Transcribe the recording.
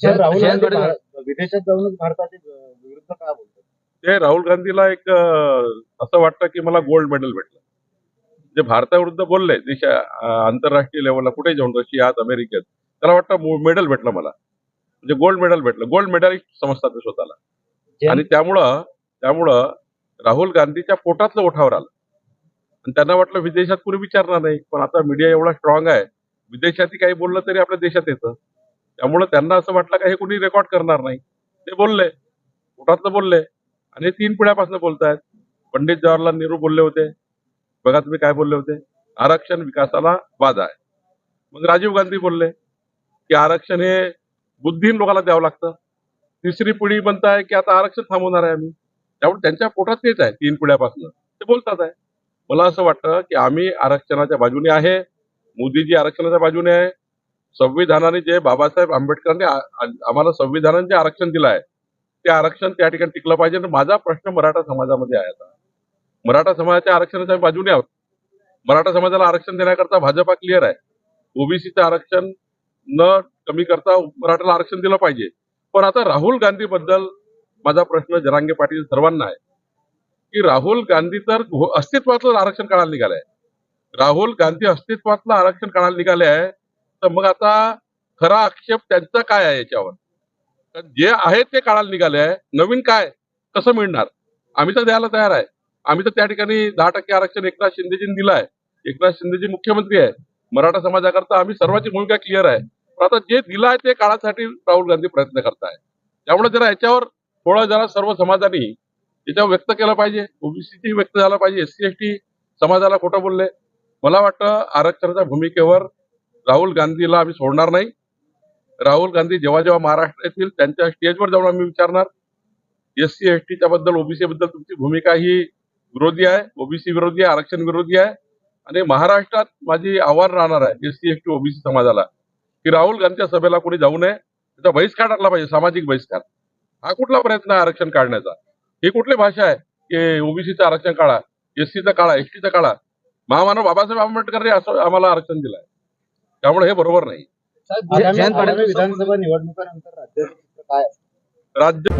राहुल गांधी विदेशात जाऊनच भारताच्या विरुद्ध काय बोलतात? ते राहुल गांधीला एक असं वाटतं की मला गोल्ड मेडल भेटलं. जे भारताविरुद्ध बोलले देशा आंतरराष्ट्रीय लेवलला कुठे जाऊन रशियात अमेरिकेत? त्याला वाटतं मेडल भेटलं मला. म्हणजे गोल्ड मेडल भेटलं. गोल्ड मेडलिस्ट समजतात ते स्वतःला आणि त्यामुळं त्यामुळं राहुल गांधीच्या पोटातलं उठावर आलं. आणि त्यांना वाटलं विदेशात कुणी विचारणार नाही. पण आता मीडिया एवढा स्ट्रॉंग आहे. विदेशातही काही बोललं तरी आपल्या देशात येतं. त्यामुळं त्यांना असं वाटलं का हे कुणी रेकॉर्ड करणार नाही. ते बोलले. पोटातलं बोलले. आणि हे तीन पिढ्यापासून बोलतायत. पंडित जवाहरलाल नेहरू बोलले होते. बघा तुम्ही काय बोलले होते. आरक्षण विकासाला बाधा आहे. मग राजीव गांधी बोलले की आरक्षण हे बुद्धीन लोकांना द्यावं लागतं. तिसरी पिढी म्हणताय की आता आरक्षण थांबवणार आहे आम्ही. त्यामुळे त्यांच्या पोटात तेच आहे तीन पिढ्यापासून. ते बोलतात आहे. मला असं वाटतं की आम्ही आरक्षणाच्या बाजूने आहे. मोदीजी आरक्षणाच्या बाजूने आहे. संविधानाने जे बाबासाहेब आंबेडकरांनी आम्हाला संविधानाने जे आरक्षण दिलं आहे ते आरक्षण त्या ठिकाणी टिकलं पाहिजे. आणि माझा प्रश्न मराठा समाजामध्ये आहे आता. मराठा समाजाच्या आरक्षणाच्या बाजूने आहोत. मराठा समाजाला आरक्षण देण्याकरता भाजपा क्लिअर आहे. ओबीसीचं आरक्षण न कमी करता मराठाला आरक्षण दिलं पाहिजे. पण आता राहुल गांधी बद्दल माझा प्रश्न जरांगे पाटील सर्वांना आहे. की राहुल गांधी तर अस्तित्वातलं आरक्षण काढायला निघालंय राहुल गांधी अस्तित्वातलं आरक्षण काढायला निघाले आहे. तर मग आता खरा आक्षेप त्यांचा काय आहे याच्यावर? जे आहे ते काढायला निघाले आहे. नवीन काय? कसं मिळणार? आम्ही तर द्यायला तयार आहे. आम्ही तर त्या ठिकाणी दहा टक्के आरक्षण एकनाथ शिंदेजींनी दिलं आहे. एकनाथ शिंदेजी मुख्यमंत्री आहे. मराठा समाजाकरता आम्ही सर्वांची भूमिका क्लिअर आहे. पण आता जे दिलं आहे ते काळासाठी राहुल गांधी प्रयत्न करताय. त्यामुळे जरा याच्यावर थोडं जरा सर्व समाजाने याच्यावर व्यक्त केलं पाहिजे. ओबीसीची व्यक्त झालं पाहिजे. एस सी एस टी समाजाला खोटं बोलले. मला वाटतं आरक्षणाच्या भूमिकेवर राहुल गांधीला आम्ही सोडणार नाही. राहुल गांधी जेव्हा जेव्हा महाराष्ट्र येतील त्यांच्या स्टेजवर जाऊन आम्ही विचारणार. एस सी एस टीच्या बद्दल ओबीसी बद्दल तुमची भूमिका ही विरोधी आहे. ओबीसी विरोधी आहे आरक्षण विरोधी आहे. आणि महाराष्ट्रात माझी आव्हान राहणार आहे S C S T OBC समाजाला की राहुल गांधीच्या सभेला कोणी जाऊ नये. त्याचा बहिष्कार टाकला पाहिजे सामाजिक बहिष्कार. हा कुठला प्रयत्न आहे आरक्षण काढण्याचा? ही कुठली भाषा आहे? की ओबीसीचं आरक्षण काढा एससीचं काढा एसटीचं काढा. महामानव बाबासाहेब आंबेडकरने असं आम्हाला आरक्षण दिलंय. त्यामुळे हे बरोबर नाही. विधानसभा निवडणुकानंतर राज्यात काय राज्य